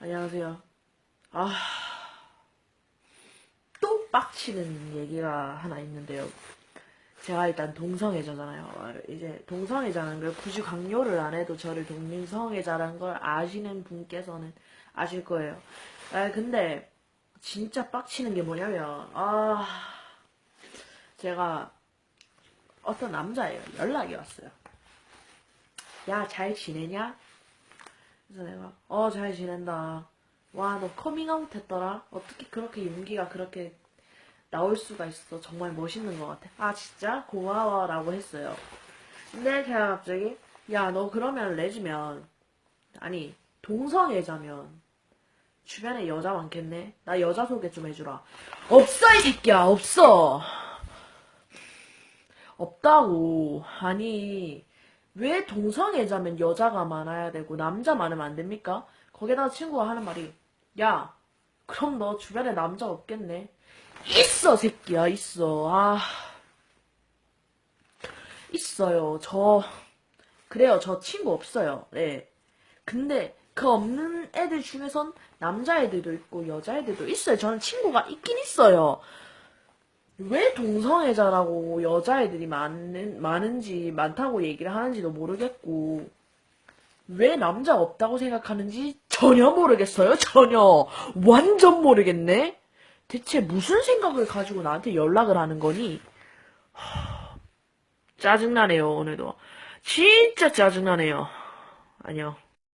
안녕하세요. 아, 또 빡치는 얘기가 하나 있는데요. 제가 일단 동성애자잖아요. 아, 이제 동성애자라는 걸 굳이 강요를 안 해도 저를 동성애자라는 걸 아시는 분께서는 아실 거예요. 아, 근데 진짜 빡치는 게 뭐냐면, 아, 제가 어떤 남자예요. 연락이 왔어요. 야, 잘 지내냐? 그래서 내가 어 잘 지낸다. 와 너 커밍아웃 했더라. 어떻게 그렇게 용기가 그렇게 나올 수가 있어. 정말 멋있는 것 같아. 아 진짜 고마워 라고 했어요. 근데 제가 갑자기 야 너 그러면 레즈면 아니 동성애자면 주변에 여자 많겠네. 나 여자 소개 좀 해주라. 없어 이 새끼야 없어. 없다고. 아니 왜 동성애자면 여자가 많아야 되고 남자 많으면 안 됩니까? 거기다가 친구가 하는 말이 야 그럼 너 주변에 남자 없겠네. 있어 새끼야 있어. 아. 있어요. 저 그래요. 저 친구 없어요. 네 근데 그 없는 애들 중에선 남자애들도 있고 여자애들도 있어요. 저는 친구가 있긴 있어요 왜 동성애자라고 여자애들이 많은, 많은지, 많다고 얘기를 하는지도 모르겠고, 왜 남자 없다고 생각하는지 전혀 모르겠어요, 전혀. 완전 모르겠네? 대체 무슨 생각을 가지고 나한테 연락을 하는 거니? 하, 짜증나네요, 오늘도. 진짜 짜증나네요. 안녕.